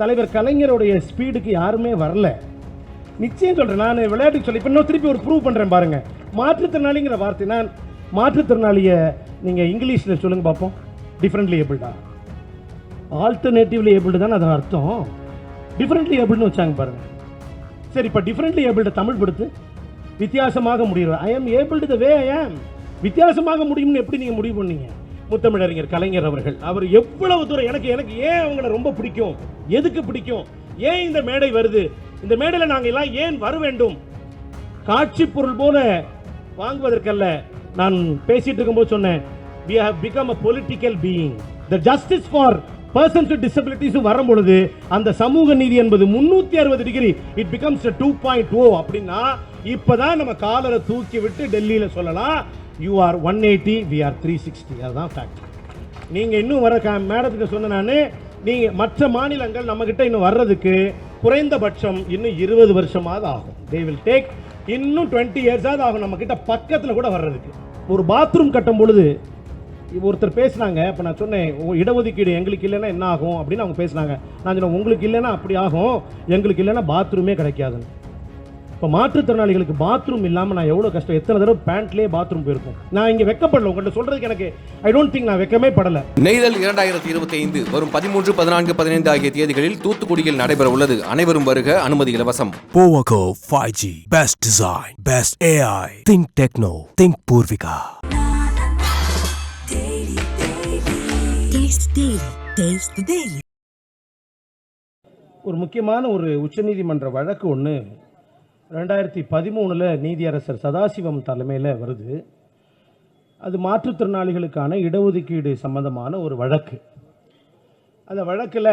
தலைவர் கலைஞருடைய ஸ்பீடுக்கு யாருமே வரல. நிச்சயம் சொல்கிறேன் நான் விளையாட்டுக்கு சொல்லி இப்போ இன்னும் திருப்பி ஒரு ப்ரூவ் பண்ணுறேன் பாருங்க. மாற்றுத்திறனாளிங்கிற வார்த்தை நான் மாற்றுத்திறனாளியை நீங்கள் இங்கிலீஷில் சொல்லுங்கள் பார்ப்போம் டிஃப்ரெண்ட்லி ஏபிள்டா ஆல்டர்னேட்டிவ்லி ஏபிள்டு தானே அது அர்த்தம்? டிஃப்ரெண்ட்லி ஏபிள்னு வச்சாங்க பாருங்கள் சரி இப்போ டிஃப்ரெண்ட்லி ஏபிள்டு தமிழ் படுத்து வித்தியாசமாக முடியும் ஐ ஏம் ஏபிள்டு த வே ஐ ஆம் வித்தியாசமாக முடியும்னு எப்படி நீங்கள் முடிவு பண்ணீங்க? முத்தமிழறிஞர் கலைஞர் அவர்கள். அவர் எவ்வளவு தூரம் எனக்கு எனக்கு ஏன் அவங்கள ரொம்ப பிடிக்கும்? எதுக்கு பிடிக்கும்? ஏன் இந்த மேடை வருது? இந்த மேடையில் நாங்கள் எல்லாம் ஏன் வர வேண்டும்? காட்சி பொருள் போல வாங்குவதற்கல்ல. நான் பேசிட்டு இருக்கும்போது சொன்னேன் we have become a political being the justice for persons with டிசபிலிட்டிஸும் வரும் பொழுது அந்த சமூக நீதி என்பது முன்னூத்தி அறுபது degree it becomes two point oh அப்படின்னா இப்பதான் நம்ம காலரை தூக்கி விட்டு டெல்லியில சொல்லலாம். You are one eighty we are three sixty அதுதான் ஃபேக்ட் நீங்கள் இன்னும் வர க- மேடத்துக்கு சொன்ன நான் நீங்கள் மற்ற மாநிலங்கள் நம்மக்கிட்ட இன்னும் வர்றதுக்கு குறைந்தபட்சம் இன்னும் இருபது வருஷமாவது ஆகும். தே வில் டேக் இன்னும் டுவெண்ட்டி இயர்ஸாவது ஆகும் நம்மக்கிட்ட பக்கத்தில் கூட வர்றதுக்கு. ஒரு பாத்ரூம் கட்டும் பொழுது ஒருத்தர் பேசுனாங்க இப்போ நான் சொன்னேன் இடஒதுக்கீடு எங்களுக்கு இல்லைன்னா என்ன ஆகும்? அப்படின்னு அவங்க பேசுனாங்க. நான் சொன்னேன் உங்களுக்கு இல்லைன்னா அப்படி ஆகும் எங்களுக்கு இல்லைன்னா பாத்ரூமே கிடைக்காதுன்னு. இப்போ மாற்றுத்திறனாளிகளுக்கு பாத்ரூம் இல்லாமல் நான் எவ்வளோ கஷ்டம் எத்தனை தடவை பேண்ட்லேயே பாத்ரூம் போயிருக்கும் நான் இங்கே வெக்கப்படல உங்கள்கிட்ட சொல்கிறதுக்கு எனக்கு ஐ டோன்ட் திங்க் நான் வெக்கமே படலை நெய்தல் இரண்டாயிரத்தி இருபத்தி ஐந்து வரும் பதிமூன்று பதினான்கு பதினைந்து ஆகிய தேதிகளில் தூத்துக்குடியில் நடைபெற உள்ளது அனைவரும் வருக அனுமதி இலவசம் Powaco 5G. Best design. Best AI. Think Techno. Think Purvika. Taste Daily. Taste the Daily. ஒரு முக்கியமான ஒரு உச்சநீதிமன்ற வழக்கு ஒன்று ரெண்டாயிரத்தி பதிமூணில் நீதியரசர் சதாசிவம் தலைமையில் வருது. அது மாற்றுத்திறனாளிகளுக்கான இடஒதுக்கீடு சம்பந்தமான ஒரு வழக்கு. அந்த வழக்கில்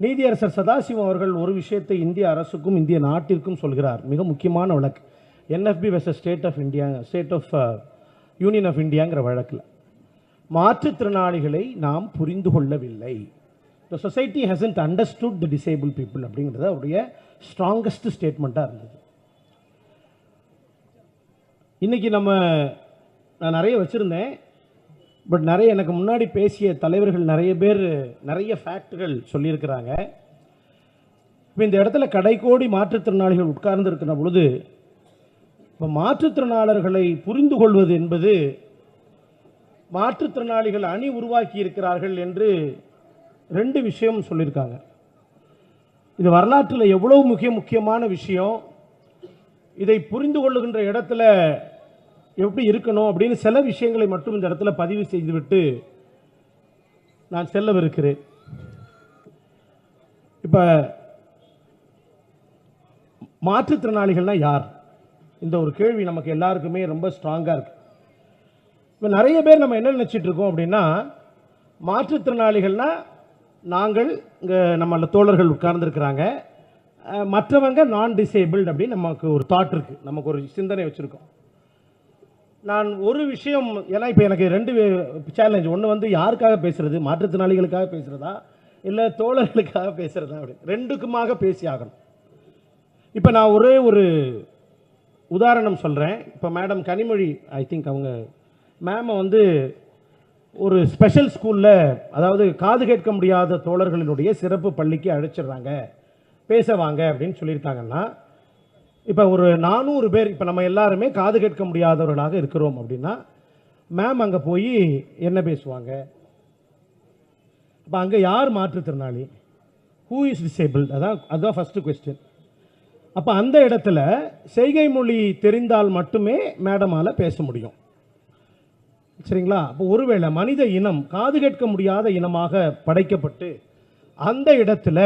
நீதியரசர் சதாசிவம் அவர்கள் ஒரு விஷயத்தை இந்திய அரசுக்கும் இந்திய நாட்டிற்கும் சொல்கிறார். மிக முக்கியமான வழக்கு. NFB versus state of India state of union of இந்தியாங்கிற வழக்கில். மாற்றுத்திறனாளிகளை நாம் புரிந்து கொள்ளவில்லை. The society hasn't understood the disable people அப்படிங்கிறது அவருடைய ஸ்ட்ராங்கஸ்ட் ஸ்டேட்மெண்ட்டாக இருந்தது. இன்னைக்கு நம்ம நான் நிறைய வச்சுருந்தேன். பட் நிறைய எனக்கு முன்னாடி பேசிய தலைவர்கள் நிறைய பேர் நிறைய ஃபேக்ட்கள் சொல்லியிருக்கிறாங்க. இப்போ இந்த இடத்துல கடைக்கோடி மாற்றுத்திறனாளிகள் உட்கார்ந்து இருக்கிற பொழுது இப்போ மாற்றுத்திறனாளர்களை புரிந்து கொள்வது என்பது மாற்றுத்திறனாளிகள் அணி உருவாக்கி இருக்கிறார்கள் என்று ரெண்டு விஷயம் சொல்லியிருக்காங்க. இது வரலாற்றில் எவ்வளவு மிக முக்கியமான விஷயம். இதை புரிந்து கொள்ளுகின்ற இடத்துல எப்படி இருக்கணும் அப்படின்னு சில விஷயங்களை மட்டும் இந்த இடத்துல பதிவு செய்துவிட்டு நான் செல்லவிருக்கிறேன். இப்போ மாற்றுத்திறனாளிகள்னா யார்? இந்த ஒரு கேள்வி நமக்கு எல்லாருக்குமே ரொம்ப ஸ்ட்ராங்காக இருக்குது இப்போ நிறைய பேர் நம்ம என்ன நினச்சிட்டு இருக்கோம் அப்படின்னா மாற்றுத்திறனாளிகள்னால் நாங்கள் இங்கே நம்ம தோழர்கள் உட்கார்ந்துருக்கிறாங்க. மற்றவங்க நான் டிசேபிள்டு அப்படின்னு நமக்கு ஒரு தாட் இருக்குது நமக்கு ஒரு சிந்தனை வச்சுருக்கோம். நான் ஒரு விஷயம் ஏன்னா இப்போ எனக்கு ரெண்டு சேலஞ்ச் ஒன்று வந்து யாருக்காக பேசுகிறது மாற்றுத்திறனாளிகளுக்காக பேசுகிறதா இல்லை தோழர்களுக்காக பேசுகிறதா அப்படி. ரெண்டுக்குமாக பேசி ஆகணும். இப்போ நான் ஒரே ஒரு உதாரணம் சொல்கிறேன் இப்போ மேடம் கனிமொழி ஐ திங்க் அவங்க மேமை வந்து ஒரு ஸ்பெஷல் ஸ்கூலில் அதாவது காது கேட்க முடியாத தோழர்களினுடைய சிறப்பு பள்ளிக்கு அழைச்சிடுறாங்க. பேச வாங்க அப்படின்னு சொல்லியிருக்காங்கன்னா இப்போ ஒரு நானூறு பேர் இப்போ நம்ம எல்லாருமே காது கேட்க முடியாதவர்களாக இருக்கிறோம் அப்படின்னா மேம் அங்கே போய் என்ன பேசுவாங்க? அப்போ அங்கே யார் மாற்றுத்திறனாளி ஹூ இஸ் டிசேபிள் அதான் அதுதான் ஃபஸ்ட்டு கொஸ்டின் அப்போ அந்த இடத்துல செய்கை மொழி தெரிந்தால் மட்டுமே மேடமால் பேச முடியும். சரிங்களா? அப்போ ஒருவேளை மனித இனம் காது கேட்க முடியாத இனமாக படைக்கப்பட்டு அந்த இடத்துல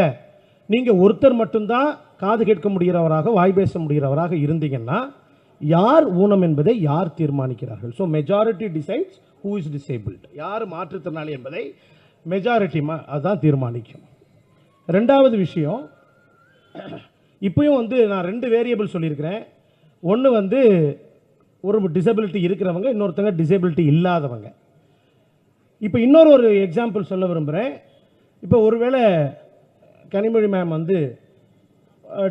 நீங்கள் ஒருத்தர் மட்டும்தான் காது கேட்க முடிகிறவராக வாய் பேச முடிகிறவராக இருந்தீங்கன்னா யார் ஊனம் என்பதை யார் தீர்மானிக்கிறார்கள்? So majority decides who is disabled யார் மாற்றுத்திறனாளி என்பதை மெஜாரிட்டி அதுதான் தீர்மானிக்கும். ரெண்டாவது விஷயம் இப்பயும் வந்து நான் ரெண்டு வேரியபிள் சொல்லியிருக்கிறேன். ஒன்று வந்து ஒரு டிசபிலிட்டி இருக்கிறவங்க இன்னொருத்தங்க டிசபிலிட்டி இல்லாதவங்க. இப்போ இன்னொரு ஒரு எக்ஸாம்பிள் சொல்ல விரும்புகிறேன் இப்போ ஒருவேளை கனிமொழி மேம் வந்து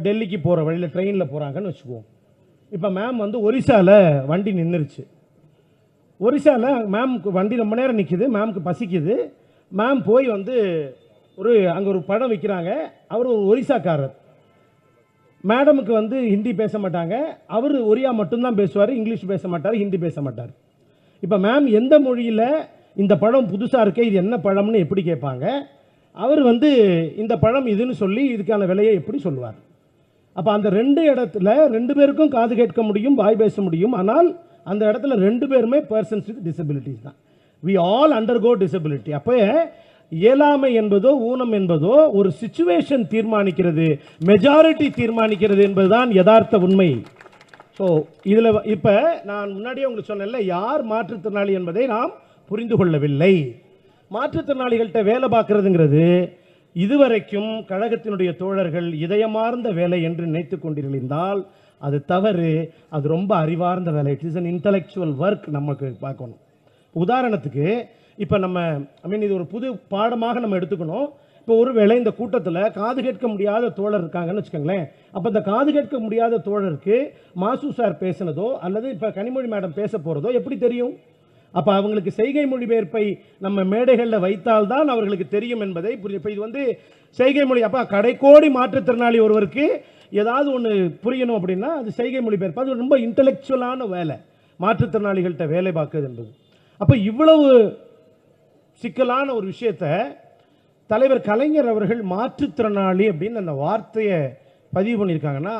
டெல்லிக்கு போகிற வழியில் ட்ரெயினில் போகிறாங்கன்னு வச்சுக்குவோம். இப்போ மேம் வந்து ஒரிசாவில் வண்டி நின்றுருச்சு ஒரிசாவில் மேம்க்கு வண்டி ரொம்ப நேரம் நிற்கிது மேம்க்கு பசிக்குது. மேம் போய் வந்து ஒரு அங்கே ஒரு படம் விற்கிறாங்க அவர் ஒரு ஒரிசாக்காரர். மேடமுக்கு வந்து ஹிந்தி பேச மாட்டாங்க. அவர் ஒரியா மட்டும்தான் பேசுவார் இங்கிலீஷ் பேச மாட்டார் ஹிந்தி பேச மாட்டார். இப்போ மேம் எந்த மொழியில் இந்த பழம் புதுசாக இருக்கே இது என்ன பழம்னு எப்படி கேட்பாங்க? அவர் வந்து இந்த பழம் இதுன்னு சொல்லி இதுக்கான விலையை எப்படி சொல்லுவார்? அப்போ அந்த ரெண்டு இடத்துல ரெண்டு பேருக்கும் காது கேட்க முடியும் வாய் பேச முடியும். ஆனால் அந்த இடத்துல ரெண்டு பேருமே பர்சன்ஸ் வித் டிசபிலிட்டிஸ் தான். வி ஆல் அண்டர்கோ டிசபிலிட்டி அப்போ இயலாமை என்பதோ ஊனம் என்பதோ ஒரு சுச்சுவேஷன் தீர்மானிக்கிறது மெஜாரிட்டி தீர்மானிக்கிறது என்பதுதான் யதார்த்த உண்மை. ஸோ இதில் இப்போ நான் முன்னாடியே உங்களுக்கு சொன்னேன்ல யார் மாற்றுத்திறனாளி என்பதை நாம் புரிந்து கொள்ளவில்லை. மாற்றுத்திறனாளிகள்கிட்ட வேலை பார்க்கறதுங்கிறது இதுவரைக்கும் கழகத்தினுடைய தோழர்கள் இதயமார்ந்த வேலை என்று நினைத்து கொண்டிருந்தால் அது தவறு அது ரொம்ப அறிவார்ந்த வேலை. It is an intellectual work நமக்கு பார்க்கணும். உதாரணத்துக்கு இப்போ நம்ம ஐ மீன் இது ஒரு புது பாடமாக நம்ம எடுத்துக்கணும். இப்போ ஒருவேளை இந்த கூட்டத்தில் காது கேட்க முடியாத தோழர் இருக்காங்கன்னு வச்சுக்கோங்களேன். அப்போ இந்த காது கேட்க முடியாத தோழருக்கு மாசு சார் பேசினதோ அல்லது இப்போ கனிமொழி மேடம் பேச போகிறதோ எப்படி தெரியும்? அப்போ அவங்களுக்கு செய்கை மொழிபெயர்ப்பை நம்ம மேடைகளில் வைத்தால்தான் அவர்களுக்கு தெரியும் என்பதை புரிய இப்போ இது வந்து செய்கை மொழி அப்போ கடைக்கோடி மாற்றுத்திறனாளி ஒருவருக்கு ஏதாவது ஒன்று புரியணும் அப்படின்னா அது செய்கை மொழிபெயர்ப்பு. அது ரொம்ப இன்டலெக்சுவலான வேலை. மாற்றுத்திறனாளிகள்கிட்ட வேலை பார்க்குறது என்பது. அப்போ இவ்வளவு சிக்கலான ஒரு விஷயத்த தலைவர் கலைஞர் அவர்கள் மாற்றுத்திறனாளி அப்படின்னு அந்த வார்த்தையை பதிவு பண்ணியிருக்காங்கன்னா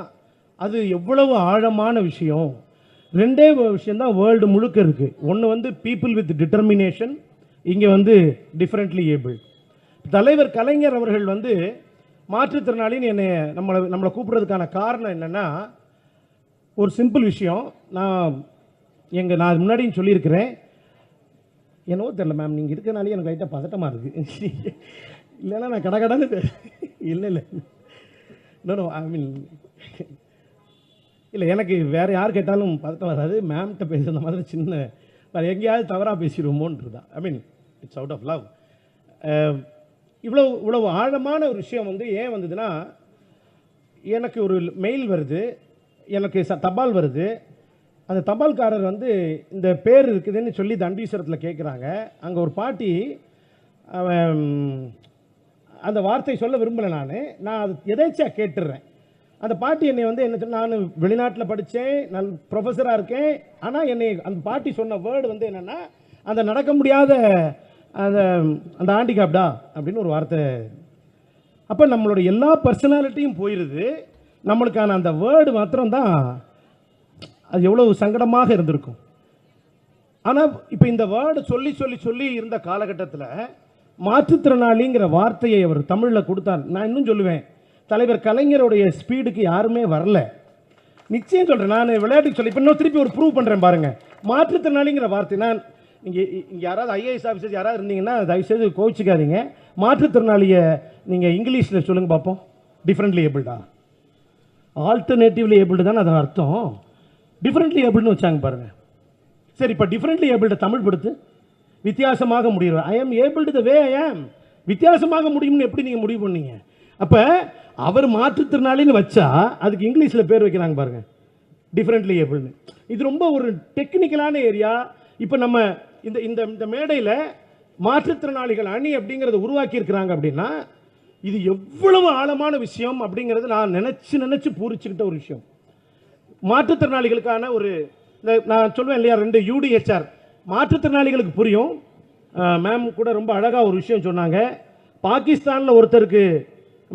அது எவ்வளவு ஆழமான விஷயம். ரெண்டே விஷயந்தான் வேர்ல்டு முழுக்க இருக்குது ஒன்று வந்து பீப்புள் வித் டிட்டர்மினேஷன் இங்கே வந்து டிஃப்ரெண்ட்லி ஏபிள் தலைவர் கலைஞர் அவர்கள் வந்து மாற்றுத்திறனாளின்னு என்னை நம்மளை நம்மளை கூப்பிட்றதுக்கான காரணம் என்னென்னா ஒரு சிம்பிள் விஷயம். நான் எங்கள் நான் முன்னாடியும் சொல்லியிருக்கிறேன். என்னவோ தெரில மேம் நீங்கள் இருக்கனாலே எனக்கு லைட்டாக பதட்டமாக இருக்குது இல்லைன்னா நான் கடகடன்னு இல்லை இல்லை. நோ ஐ மீன் இல்லை எனக்கு வேறு யார் கேட்டாலும் பதட்டம் வராது. மேம்கிட்ட பேசுகிற மாதிரி சின்ன வேறு எங்கேயாவது தவறாக பேசிடுவோமோன்றது தான். I mean it's out of love இவ்வளோ இவ்வளவு ஆழமான ஒரு விஷயம் வந்து ஏன் வந்ததுன்னா எனக்கு ஒரு மெயில் வருது. எனக்கு ச தபால் வருது. அந்த தபால்காரர் வந்து இந்த பேர் இருக்குதுன்னு சொல்லி தண்டீஸ்வரத்தில் கேட்குறாங்க அங்கே ஒரு பாட்டி அவன் அந்த வார்த்தை சொல்ல விரும்பலை நான். நான் அது எதேச்சியாக கேட்டுடுறேன் அந்த பாட்டி என்னை வந்து என்ன நான் வெளிநாட்டில் படித்தேன் நான் ப்ரொஃபஸராக இருக்கேன். ஆனால் என்னை அந்த பாட்டி சொன்ன வேர்டு வந்து என்னென்னா அந்த நடக்க முடியாத அந்த அந்த ஆண்டிகாப்டா அப்படின்னு ஒரு வார்த்தை. அப்போ நம்மளோட எல்லா பர்சனாலிட்டியும் போயிடுது நம்மளுக்கான அந்த வேர்டு மாத்திரம்தான் அது எவ்வளவு சங்கடமாக இருந்திருக்கும். ஆனால் இப்போ இந்த வேர்டு சொல்லி சொல்லி சொல்லி இருந்த காலகட்டத்தில் மாற்றுத்திறனாளிங்கிற வார்த்தையை அவர் தமிழில் கொடுத்தார். நான் இன்னும் சொல்லுவேன். தலைவர் கலைஞருடைய ஸ்பீடுக்கு யாருமே வரல. நிச்சயம் சொல்கிறேன் நான் விளையாட்டுக்கு சொல்லி இப்போ இன்னும் திருப்பி ஒரு ப்ரூவ் பண்ணுறேன் பாருங்கள் மாற்றுத்திறனாளிங்கிற வார்த்தை நான் நீங்கள் இங்கே யாராவது ஐஏஎஸ் ஆஃபீஸர் யாராவது இருந்தீங்கன்னா தயவுசெய்து கோவிச்சிக்காதீங்க. மாற்றுத்திறனாளியை நீங்கள் இங்கிலீஷில் சொல்லுங்கள் பார்ப்போம் டிஃப்ரெண்ட்லி ஏபிள்டா ஆல்டர்னேட்டிவ்லி ஏபிள்டு தானே அது அர்த்தம். டிஃப்ரெண்ட்லி ஏபிள்னு வச்சாங்க பாருங்க. சரி இப்போ டிஃப்ரெண்ட்லி ஏபிள்ட தமிழ் படுத்து வித்தியாசமாக முடியும் ஐ எம் ஏபிள்டு த வே ஐ ஆம் வித்தியாசமாக முடியும்னு எப்படி நீங்கள் முடிவு பண்ணீங்க? அப்போ அவர் மாற்றுத்திறனாளின்னு வச்சா அதுக்கு இங்கிலீஷில் பேர் வைக்கிறாங்க பாருங்க. டிஃப்ரெண்ட்லி ஏபிள்னு இது ரொம்ப ஒரு டெக்னிக்கலான ஏரியா இப்போ நம்ம இந்த இந்த இந்த மேடையில் மாற்றுத்திறனாளிகள் அணி அப்படிங்கிறத உருவாக்கியிருக்கிறாங்க அப்படின்னா இது எவ்வளவு ஆழமான விஷயம் அப்படிங்கிறது நான் நினச்சி நினச்சி பூரிச்சுக்கிட்ட ஒரு விஷயம். மாற்றுத்திறனாளிகளுக்கான ஒரு இந்த நான் சொல்லுவேன் இல்லையா ரெண்டு யூடிஹெச்ஆர் மாற்றுத்திறனாளிகளுக்கு புரியும். மேம் கூட ரொம்ப அழகாக ஒரு விஷயம் சொன்னாங்க. பாகிஸ்தானில் ஒருத்தருக்கு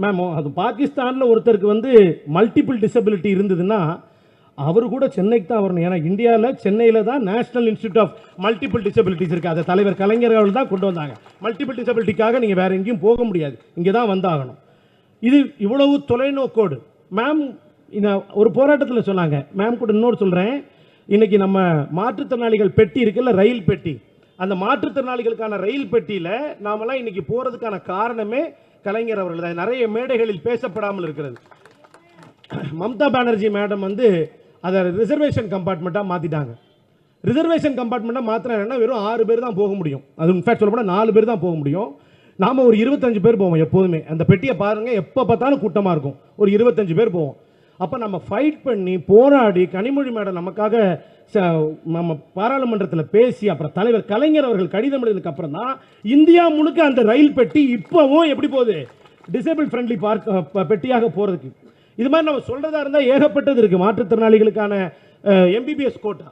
மேம் அது பாகிஸ்தானில் ஒருத்தருக்கு வந்து மல்டிபிள் டிசபிலிட்டி இருந்ததுன்னா அவர் கூட சென்னைக்கு தான் வரணும். ஏன்னா இந்தியாவில் சென்னையில் தான் national institute of multiple disabilities இருக்குது அதை தலைவர் கலைஞர் அவர்கள் தான் கொண்டு வந்தாங்க. மல்டிபிள் டிசபிலிட்டிக்காக நீங்கள் வேறு எங்கேயும் போக முடியாது. இங்கே தான் வந்தாகணும். இது இவ்வளவு தொலைநோக்கோடு. மேம் இந்த ஒரு போராட்டத்தில் சொன்னாங்க. மேம் கூட இன்னொரு சொல்கிறேன் இன்றைக்கி நம்ம மாற்றுத்திறனாளிகள் பெட்டி இருக்குல்ல ரயில் பெட்டி. அந்த மாற்றுத்திறனாளிகளுக்கான ரயில் பெட்டியில் நாமெல்லாம் இன்றைக்கி போகிறதுக்கான காரணமே கலைஞர் அவர்கள் தான். நிறைய மேடைகளில் பேசப்படாமல் இருக்கிறது. மம்தா பானர்ஜி மேடம் வந்து அதை ரிசர்வேஷன் கம்பார்ட்மெண்ட்டாக மாற்றிட்டாங்க ரிசர்வேஷன் கம்பார்ட்மெண்ட்டாக மாற்றினா வெறும் ஆறு பேர் தான் போக முடியும். அது இன்ஃபேக்ட் சொல்லப்போனால் நாலு பேர் தான் போக முடியும். நாம் ஒரு இருபத்தஞ்சு பேர் போவோம் எப்போதுமே. அந்த பெட்டியை பாருங்கள் எப்போ பார்த்தாலும் கூட்டமாக இருக்கும். ஒரு இருபத்தஞ்சு பேர் போவோம். அப்போ நம்ம ஃபைட் பண்ணி போராடி கனிமொழி மேடம் நமக்காக ச- நம்ம பாராளுமன்றத்தில் பேசி அப்புறம் தலைவர் கலைஞர் அவர்கள் கடிதம் எழுதுக்கு அப்புறம் தான் இந்தியா முழுக்க அந்த ரயில் பெட்டி இப்போவும் எப்படி போகுது? டிசேபிள் ஃப்ரெண்ட்லி பார்க்க பெட்டியாக போகிறதுக்கு இது மாதிரி நம்ம சொல்கிறதா இருந்தால் ஏகப்பட்டது இருக்குது மாற்றுத்திறனாளிகளுக்கான எம்பிபிஎஸ் கோட்டா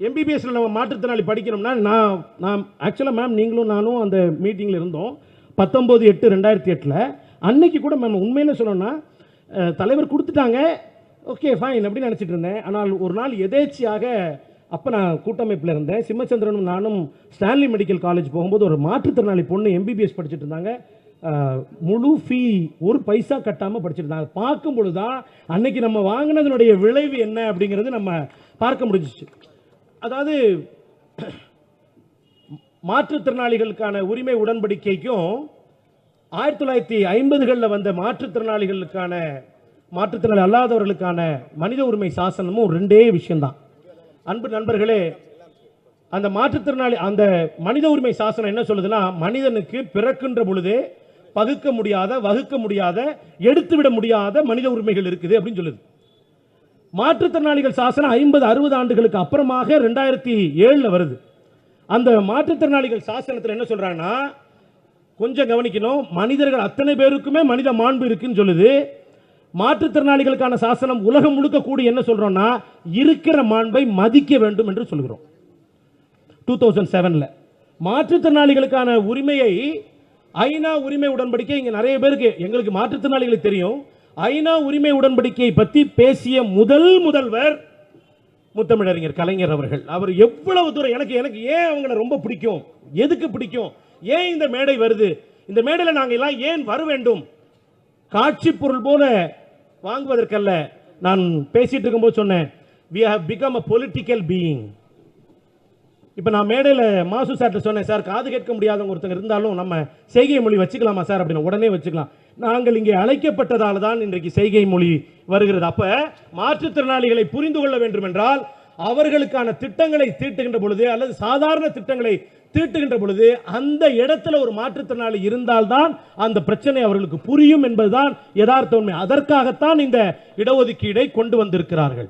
எம்பிபிஎஸ்ல நம்ம மாற்றுத்திறனாளி படிக்கணும்னா நான் நான் ஆக்சுவலாக மேம் நீங்களும் நானும் அந்த மீட்டிங்கில் இருந்தோம். பத்தொம்போது எட்டு ரெண்டாயிரத்தி எட்டில். அன்னைக்கு கூட மேம் உண்மையில சொல்லணும்னா தலைவர் கொடுத்துட்டாங்க. ஓகே ஃபைன் அப்படின்னு நினச்சிட்டு இருந்தேன். ஆனால் ஒரு நாள் எதேச்சியாக அப்போ நான் கூட்டமைப்பில் இருந்தேன். சிம்மச்சந்திரனும் நானும் ஸ்டான்லி மெடிக்கல் காலேஜ் போகும்போது ஒரு மாற்றுத்திறனாளி பொண்ணு எம்பிபிஎஸ் படிச்சுட்டு இருந்தாங்க. முழு ஃபீ ஒரு பைசா கட்டாமல் படிச்சுட்டு இருந்தாங்க. பார்க்கும் தான் அன்னைக்கு நம்ம வாங்கினதனுடைய விளைவு என்ன அப்படிங்கிறது நம்ம பார்க்க முடிஞ்சிச்சு. அதாவது மாற்றுத்திறனாளிகளுக்கான உரிமை உடன்படிக்கைக்கும் ஆயிரத்தி தொள்ளாயிரத்தி ஐம்பதுகளில் வந்த மாற்றுத்திறனாளிகளுக்கான மாற்றுத்திறனாளி அல்லாதவர்களுக்கான மனித உரிமை சாசனமும் ரெண்டே விஷயம்தான். அன்பு நண்பர்களே அந்த மாற்றுத்திறனாளி அந்த மனித உரிமை சாசனம் என்ன சொல்லுதுன்னா மனிதனுக்கு பிறக்கின்ற பொழுதே பகுக்க முடியாத வகுக்க முடியாத எடுத்துவிட முடியாத மனித உரிமைகள் இருக்குது அப்படின்னு சொல்லுது. மாற்றுத்திறனாளிகள் சாசனம் ஐம்பது அறுபது ஆண்டுகளுக்கு அப்புறமாக ரெண்டாயிரத்தி ஏழில் வருது. அந்த மாற்றுத்திறனாளிகள் சாசனத்தில் என்ன சொல்கிறாங்கன்னா கொஞ்சம் கவனிக்கணும். மனிதர்கள் அத்தனை பேருக்குமே மனித மாண்பு இருக்குன்னு சொல்லுது. மாற்றுத்திறனாளிகளுக்கான சாசனம் உலகம் முழுக்க கூடி என்ன சொல்றோம்னா இருக்கிற மாண்பை மதிக்க வேண்டும் என்று சொல்கிறோம். டூ தௌசண்ட் செவனில் மாற்றுத்திறனாளிகளுக்கான உரிமையை ஐநா உரிமை உடன்படிக்கை இங்கே நிறைய பேருக்கு எங்களுக்கு மாற்றுத்திறனாளிகளுக்கு தெரியும். ஐநா உரிமை உடன்படிக்கையை பற்றி பேசிய முதல் முதல்வர் முத்தமிழறிஞர் கலைஞர் அவர்கள். அவர் எவ்வளவு தூரம் எனக்கு எனக்கு ஏன் அவங்கள ரொம்ப பிடிக்கும்? எதுக்கு பிடிக்கும்? ஏன் இந்த மேடை வருது? இந்த மேடையில் நாங்கள் எல்லாம் ஏன் வர வேண்டும்? காட்சி பொருள் போல வாங்குவதற்கல்ல. நான் பேசிட்டு இருக்கும்போது சொன்னேன் we have become a political being இப்போ நான் மேடையில் மாசு சார்ட்ட சொன்னேன் சார் காது கேட்க முடியாதவங்க ஒருத்தங்க இருந்தாலும் நம்ம செய்கை மொழி வச்சுக்கலாமா சார்? அப்படின்னு உடனே வச்சுக்கலாம். நாங்கள் இங்கே அழைக்கப்பட்டதால் தான் இன்றைக்கு செய்கை மொழி வருகிறது. அப்போ மாற்றுத்திறனாளிகளை புரிந்து கொள்ள வேண்டும் என்றால் அவர்களுக்கான திட்டங்களை தீட்டுகின்ற பொழுது அல்லது சாதாரண திட்டங்களை தீட்டுகின்ற பொழுது அந்த இடத்துல ஒரு மாற்றுத்திறனாளி இருந்தால்தான் அந்த பிரச்சனை அவர்களுக்கு புரியும் என்பதுதான் யதார்த்த உண்மை. அதற்காகத்தான் இந்த இடஒதுக்கீடை கொண்டு வந்திருக்கிறார்கள்.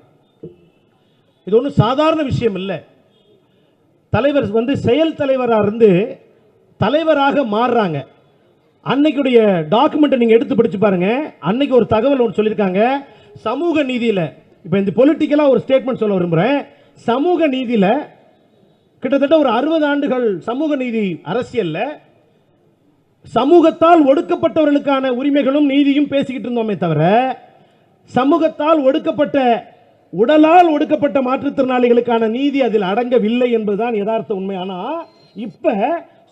இது ஒன்றும் சாதாரண விஷயம் இல்லை. தலைவர் வந்து செயல் தலைவராக இருந்து தலைவராக மாறுறாங்க. அன்னைக்குடைய டாக்குமெண்ட்டை நீங்கள் எடுத்து படித்து பாருங்க. அன்னைக்கு ஒரு தகவல் ஒன்று சொல்லியிருக்காங்க. சமூக நீதியில் இப்போ இந்த பொலிட்டிக்கலாக ஒரு ஸ்டேட்மெண்ட் சொல்ல விரும்புகிறேன் சமூக நீதியில் கிட்டத்தட்ட ஒரு அறுபது ஆண்டுகள் சமூக நீதி அரசியலில் சமூகத்தால் ஒடுக்கப்பட்டவர்களுக்கான உரிமைகளும் நீதியும் பேசிக்கிட்டு இருந்தோமே தவிர சமூகத்தால் ஒடுக்கப்பட்ட உடலால் ஒடுக்கப்பட்ட மாற்றுத்திறனாளிகளுக்கான நீதி அதில் அடங்கவில்லை என்பதுதான் யதார்த்த உண்மை. ஆனால் இப்போ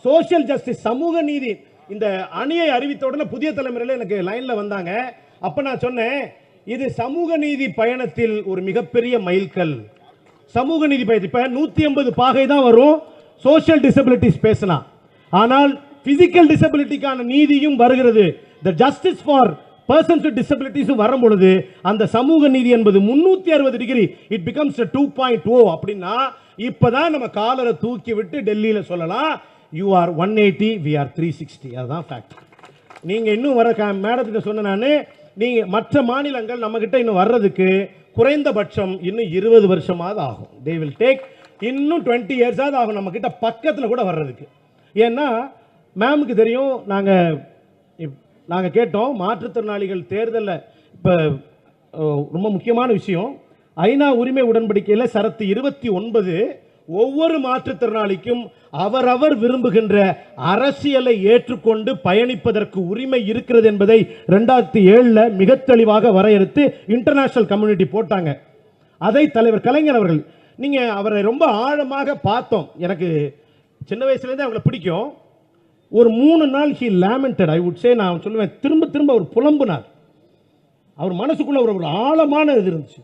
சோஷியல் ஜஸ்டிஸ் சமூக நீதி இந்த அணியை அறிவித்த உடனே புதிய தலைமுறையில் எனக்கு லைனில் வந்தாங்க. அப்போ நான் சொன்னேன் இது சமூக நீதி பயணத்தில் ஒரு மிகப்பெரிய மைல்கல். சமூக நீதி பயணத்தில் இப்போ நூற்றி ஐம்பது பாகை தான் வரும். சோஷியல் டிசபிலிட்டிஸ் பேசலாம் ஆனால் பிசிக்கல் டிசபிலிட்டிக்கான நீதியும் வருகிறது. The justice for persons with டிசபிலிட்டிஸும் வரும் பொழுது அந்த சமூக நீதி என்பது முந்நூற்றி அறுபது degree it becomes two point O அப்படின்னா இப்பதான் நம்ம காலரை தூக்கி விட்டு டெல்லியில் சொல்லலாம். You are one eighty we are three sixty அதுதான் ஃபேக்ட் நீங்கள் இன்னும் வர மேடத்திட்ட மேடத்துக்கு சொன்ன நான் நீங்கள் மற்ற மாநிலங்கள் நம்ம கிட்ட இன்னும் வர்றதுக்கு குறைந்தபட்சம் இன்னும் இருபது வருஷமாவது ஆகும். தே வில் டேக் இன்னும் டுவெண்ட்டி இயர்ஸாவது ஆகும் நம்ம கிட்ட பக்கத்தில் கூட வர்றதுக்கு. ஏன்னா மேமுக்கு தெரியும் நாங்கள் நாங்கள் கேட்டோம் மாற்றுத்திறனாளிகள் தேர்தலில் இப்போ ரொம்ப முக்கியமான விஷயம். ஐநா உரிமை உடன்படிக்கையில் சரத்து இருபத்தி ஒன்பது ஒவ்வொரு மாற்றுத்திறனாளிக்கும் அவரவர் விரும்புகின்ற அரசியலை ஏற்றுக்கொண்டு பயணிப்பதற்கு உரிமை இருக்கிறது என்பதை ரெண்டாயிரத்தி ஏழில் மிக தெளிவாக வரையறுத்து இன்டர்நேஷனல் கம்யூனிட்டி போட்டாங்க. அதை தலைவர் கலைஞர் அவர்கள் நீங்கள் அவரை ரொம்ப ஆழமாக பார்த்தோம். எனக்கு சின்ன வயசுலேருந்தே அவங்களை பிடிக்கும். ஒரு மூணு நாள் ஹி லேமெண்டட் ஐ உட் சே நான் சொல்லுவேன் திரும்ப திரும்ப அவர் புலம்புனார். அவர் மனசுக்குள்ள ஒரு ஒரு ஆழமான இது இருந்துச்சு.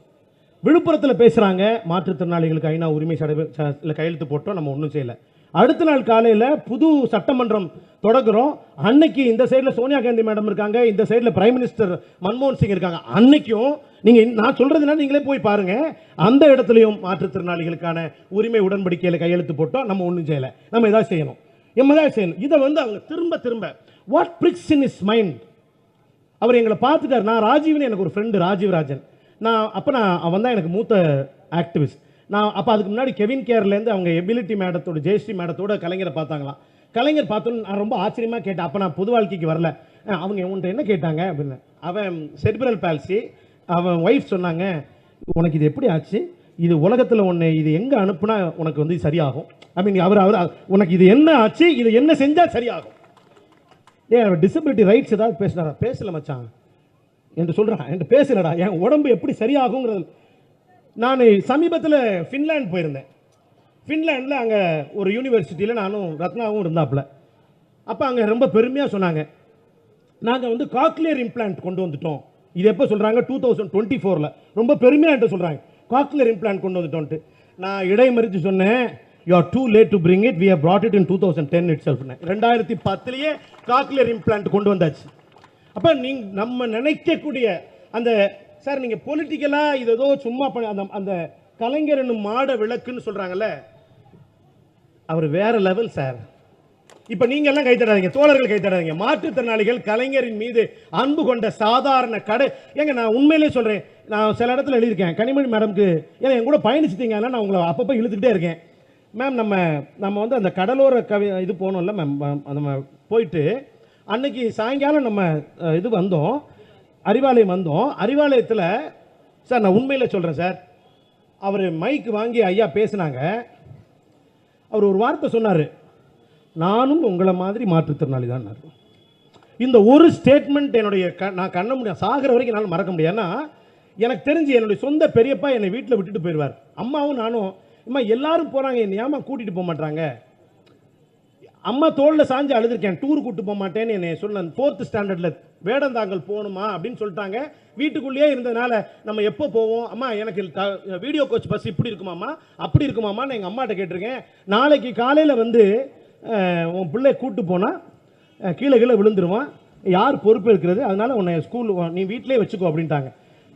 விழுப்புரத்தில் பேசுகிறாங்க மாற்றுத்திறனாளிகளுக்கு ஐநா உரிமை சடவில் கையெழுத்து போட்டோம் நம்ம ஒன்றும் செய்யலை. அடுத்த நாள் காலையில் புது சட்டமன்றம் தொடங்குகிறோம் அன்னைக்கு இந்த சைடில் சோனியா காந்தி மேடம் இருக்காங்க. இந்த சைடில் பிரைம் மினிஸ்டர் மன்மோகன் சிங் இருக்காங்க. அன்னைக்கும் நீங்கள் நான் சொல்கிறதுனா நீங்களே போய் பாருங்கள் அந்த இடத்துலையும் மாற்றுத்திறனாளிகளுக்கான உரிமை உடன்படிக்கையில் கையெழுத்து போட்டோம். நம்ம ஒன்றும் செய்யலை. நம்ம எதாவது செய்யணும். நம்ம எதாவது செய்யணும். இதை வந்து அவங்க திரும்ப திரும்ப what pricks in his mind அவர் எங்களை பார்த்துட்டார். நான் ராஜீவ்னு எனக்கு ஒரு ஃப்ரெண்டு ராஜீவ் ராஜன். நான் அப்போ நான் அவன் தான் எனக்கு மூத்த ஆக்டிவிஸ்ட் நான் அப்போ அதுக்கு முன்னாடி கெவின் கேர்லேருந்து அவங்க எபிலிட்டி மேடத்தோட ஜெயஸ்ரீ மேடத்தோட கலைஞரை பார்த்தாங்களாம். கலைஞர் பார்த்தோன்னு நான் ரொம்ப ஆச்சரியமாக கேட்டேன். அப்போ நான் பொது வாழ்க்கைக்கு வரல. அவங்க உன்ட்ட என்ன கேட்டாங்க அப்படின்னு. அவன் செர்பிரல் பால்சி அவன் ஒய்ஃப் சொன்னாங்க உனக்கு இது எப்படி ஆச்சு? இது உலகத்தில் ஒன்று இது எங்கே அனுப்புனா உனக்கு வந்து சரியாகும்? ஐ மீன் அவர் அவர் உனக்கு இது என்ன ஆச்சு? இது என்ன செஞ்சால் சரியாகும்? ஏ டிசபிலிட்டி ரைட்ஸ் ஏதாவது பேசுனாரா? பேசல மச்சான். என்று சொல்கிறான் என்று பேசலடா என் உடம்பு எப்படி சரியாகுங்கிறது. நான் சமீபத்தில் ஃபின்லேண்ட் போயிருந்தேன். ஃபின்லாண்டில் அங்கே ஒரு யூனிவர்சிட்டியில் நானும் ரத்னாவும் இருந்தாப்புல. அப்போ அங்கே ரொம்ப பெருமையாக சொன்னாங்க. நாங்கள் வந்து காக்லியர் இம்ப்ளான்ட் கொண்டு வந்துட்டோம். இது எப்போ சொல்கிறாங்க டூ தௌசண்ட் டுவெண்ட்டி ஃபோரில் ரொம்ப பெருமையாக சொல்கிறாங்க காக்லியர் இம்ப்ளான்ட் கொண்டு வந்துட்டோன்ட்டு. நான் இடைமறித்து சொன்னேன் you are too late to bring it we have brought it in two thousand ten itself ரெண்டாயிரத்தி பத்துலேயே காக்லியர் இம்ப்ளான்ட் கொண்டு வந்தாச்சு. அப்போ நீங்க நம்ம நினைக்கக்கூடிய அந்த சார் நீங்கள் பொலிட்டிக்கலாக இது ஏதோ சும்மா பண்ண அந்த அந்த கலைஞர் என்னும் மாட விளக்குன்னு சொல்கிறாங்கல்ல அவர் வேற லெவல் சார் இப்போ நீங்க எல்லாம் கை தோழர்கள் கைத்தடாதீங்க மாற்றுத்திறனாளிகள் கலைஞரின் மீது அன்பு கொண்ட சாதாரண கடை. ஏங்க நான் உண்மையிலே சொல்றேன் நான் சில இடத்துல எழுதியிருக்கேன். கனிமணி மேடம்க்கு ஏன்னா என் கூட பயணிச்சிட்டீங்க நான் உங்களை அப்பப்போ இழுத்துக்கிட்டே இருக்கேன். மேம் நம்ம நம்ம வந்து அந்த கடலோர கவி இது போனோம்ல மேம் நம்ம போயிட்டு அன்னைக்கு சாயங்காலம் நம்ம இது வந்தோம். அறிவாலயம் வந்தோம். அறிவாலயத்தில் சார் நான் உண்மையில் சொல்கிறேன் சார். அவர் மைக் வாங்கி ஐயா பேசுனாங்க. அவர் ஒரு வார்த்தை சொன்னார். நானும் உங்களை மாதிரி மாற்றுத்திறனாளி தான் இந்த ஒரு ஸ்டேட்மெண்ட் என்னுடைய க நான் கண்ண முடியும் சாகிற வரைக்கும் என்னால் மறக்க முடியாதுன்னா ஏன்னா எனக்கு தெரிஞ்சு என்னுடைய சொந்த பெரியப்பா என்னை வீட்டில் விட்டுட்டு போயிடுவார். அம்மாவும் நானும் அம்மா எல்லாரும் போகிறாங்க என்னை ஏமா கூட்டிகிட்டு போக மாட்டாங்க அம்மா தோளில் சாஞ்சு அழுதுருக்கேன். டூர் கூட்டு போக மாட்டேன்னு என்னை சொன்னேன் ஃபோர்த் ஸ்டாண்டர்டில் வேடந்தாங்கல் போகணுமா அப்படின்னு சொல்லிட்டாங்க. வீட்டுக்குள்ளேயே இருந்ததுனால நம்ம எப்போ போவோம்? அம்மா எனக்கு த- வீடியோ கோச் பஸ் இப்படி இருக்குமாம்மா? அப்படி இருக்குமாம்மான்னு எங்கள் அம்மாட்ட கேட்டிருக்கேன். நாளைக்கு காலையில் வந்து உன் பிள்ளை கூட்டு போனால் கீழே கீழே விழுந்துருவான். யார் பொறுப்பு இருக்கிறது? அதனால் உன்னை ஸ்கூல் நீ வீட்டிலே வச்சுக்கோ அப்படின்ட்டாங்க.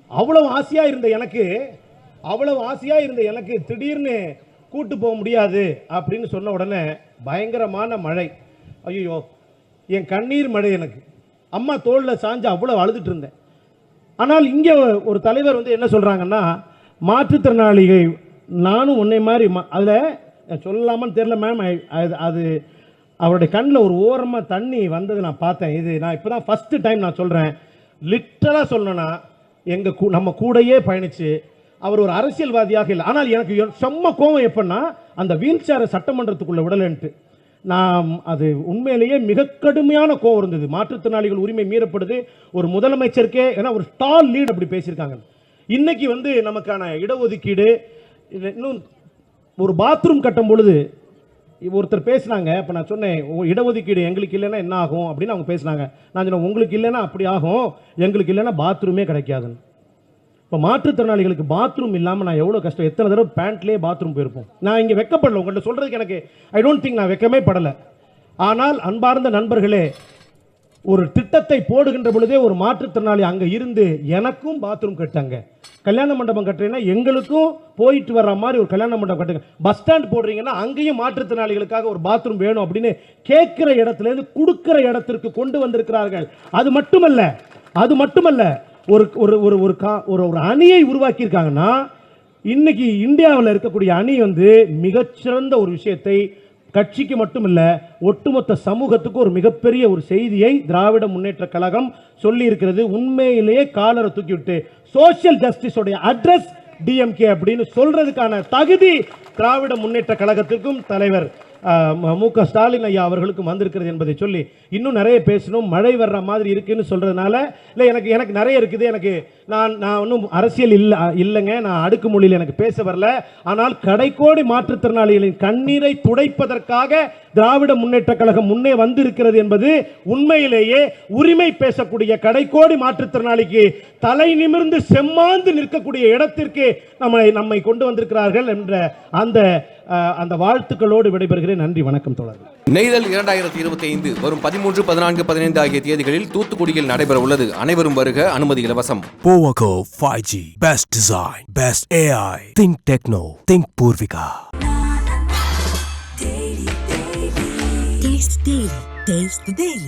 அவ்வளவு ஆசையாக இருந்த எனக்கு அவ்வளவு ஆசையாக இருந்த எனக்கு திடீர்னு கூட்டு போக முடியாது அப்படின்னு சொன்ன உடனே பயங்கரமான மழை. ஐயோ என் கண்ணீர் மழை எனக்கு. அம்மா தோளில் சாஞ்சு அவ்வளோ அழுதுட்டு இருந்தேன். ஆனால் இங்கே ஒரு தலைவர் வந்து என்ன சொல்கிறாங்கன்னா மாற்றுத்திறனாளிகள் நானும் உன்னை மாதிரி அதில் சொல்லலாமான்னு தெரில மேம் அது அது அவருடைய கண்ணில் ஒரு ஓரமாக தண்ணி வந்தது நான் பார்த்தேன். இது நான் இப்போ தான் ஃபஸ்ட்டு டைம் நான் சொல்கிறேன் லிட்டராக சொல்லணும்னா எங்கள் கூ நம்ம கூடயே பயணித்து அவர் ஒரு அரசியல்வாதியாக இல்லை. ஆனால் எனக்கு செம்ம கோவம் எப்படின்னா அந்த வீல் சேரை சட்டமன்றத்துக்குள்ளே விடலன்ட்டு. நாம் அது உண்மையிலேயே மிக கடுமையான கோவம் இருந்தது. மாற்றுத்திறனாளிகள் உரிமை மீறப்படுது. ஒரு முதலமைச்சருக்கே ஏன்னா ஒரு ஸ்டால் லீட் அப்படி பேசியிருக்காங்க. இன்னைக்கு வந்து நமக்கான இடஒதுக்கீடு இன்னும் ஒரு பாத்ரூம் கட்டும் பொழுது ஒருத்தர் பேசினாங்க. இப்போ நான் சொன்னேன் இடஒதுக்கீடு எங்களுக்கு இல்லைன்னா என்ன ஆகும்? அப்படின்னு அவங்க பேசினாங்க. நான் சொன்னேன் உங்களுக்கு இல்லைன்னா அப்படி ஆகும். எங்களுக்கு இல்லைன்னா பாத்ரூமே கிடைக்காதுன்னு. இப்போ மாற்றுத்திறனாளிகளுக்கு பாத்ரூம் இல்லாமல் நான் எவ்வளோ கஷ்டம்? எத்தனை தடவை பேண்ட்லேயே பாத்ரூம் போயிருப்போம். நான் இங்கே வெக்கப்படல. உங்கள்கிட்ட சொல்கிறதுக்கு எனக்கு ஐ டோன்ட் திங்க் நான் வெக்கமே படலை. ஆனால் அன்பார்ந்த நண்பர்களே ஒரு திட்டத்தை போடுகின்ற பொழுதே ஒரு மாற்றுத்திறனாளி அங்கே இருந்து எனக்கும் பாத்ரூம் கட்டாங்க கல்யாண மண்டபம் கட்டுறீங்கன்னா எங்களுக்கும் போயிட்டு வர்ற மாதிரி ஒரு கல்யாண மண்டபம் கட்டுங்க. பஸ் ஸ்டாண்ட் போடுறீங்கன்னா அங்கேயும் மாற்றுத்திறனாளிகளுக்காக ஒரு பாத்ரூம் வேணும் அப்படின்னு கேட்குற இடத்துலேருந்து கொடுக்குற இடத்திற்கு கொண்டு வந்திருக்கிறார்கள். அது மட்டுமல்ல அது மட்டுமல்ல ஒரு ஒரு ஒரு ஒரு கா ஒரு ஒரு அணியை உருவாக்கியிருக்காங்கன்னா இன்னைக்கு இந்தியாவில் இருக்கக்கூடிய அணி வந்து மிகச்சிறந்த ஒரு விஷயத்தை கட்சிக்கு மட்டுமில்ல ஒட்டுமொத்த சமூகத்துக்கு ஒரு மிகப்பெரிய ஒரு செய்தியை திராவிட முன்னேற்ற கழகம் சொல்லி இருக்கிறது உண்மையிலேயே காலரை தூக்கிவிட்டு சோஷியல் ஜஸ்டிஸோடைய அட்ரஸ் டிஎம்கே அப்படின்னு சொல்றதுக்கான தகுதி திராவிட முன்னேற்ற கழகத்திற்கும் தலைவர் மு- க ஸ்டாலின் ஐயா அவர்களுக்கும் வந்திருக்கிறது என்பதை சொல்லி இன்னும் நிறைய பேசணும். மழை வர்ற மாதிரி இருக்குன்னு சொல்கிறதுனால இல்லை எனக்கு எனக்கு நிறைய இருக்குது. எனக்கு நான் நான் ஒன்றும் அரசியல் இல்லை இல்லைங்க. நான் அடுக்கு மொழியில் எனக்கு பேச வரல. ஆனால் கடைக்கோடி மாற்றுத்திறனாளிகளின் கண்ணீரை துடைப்பதற்காக திராவிட முன்னேற்ற கழகம் முன்னே வந்திருக்கிறது என்பது உண்மையிலேயே உரிமை பேசக்கூடிய கடைக்கோடி மாற்றுத்திறனாளிக்கு தலை நிமிர்ந்து செம்மாந்து நிற்கக்கூடிய இடத்திற்கு நம்மை நம்மை கொண்டு வந்திருக்கிறார்கள் என்ற அந்த அந்த வாழ்த்துக்களோடு விடைபெறுகிறேன் நன்றி வணக்கம் தொடர்கள் நெய்தல் இரண்டாயிரத்தி இருபத்தி ஐந்து வரும் பதிமூன்று பதினான்கு பதினைந்து ஆகிய தேதிகளில் தூத்துக்குடியில் நடைபெற உள்ளது அனைவரும் வருக அனுமதி இலவசம் Powaco 5G. Best design. Best AI. Think Techno. Think Purvika. Taste the Daily. Taste the Daily.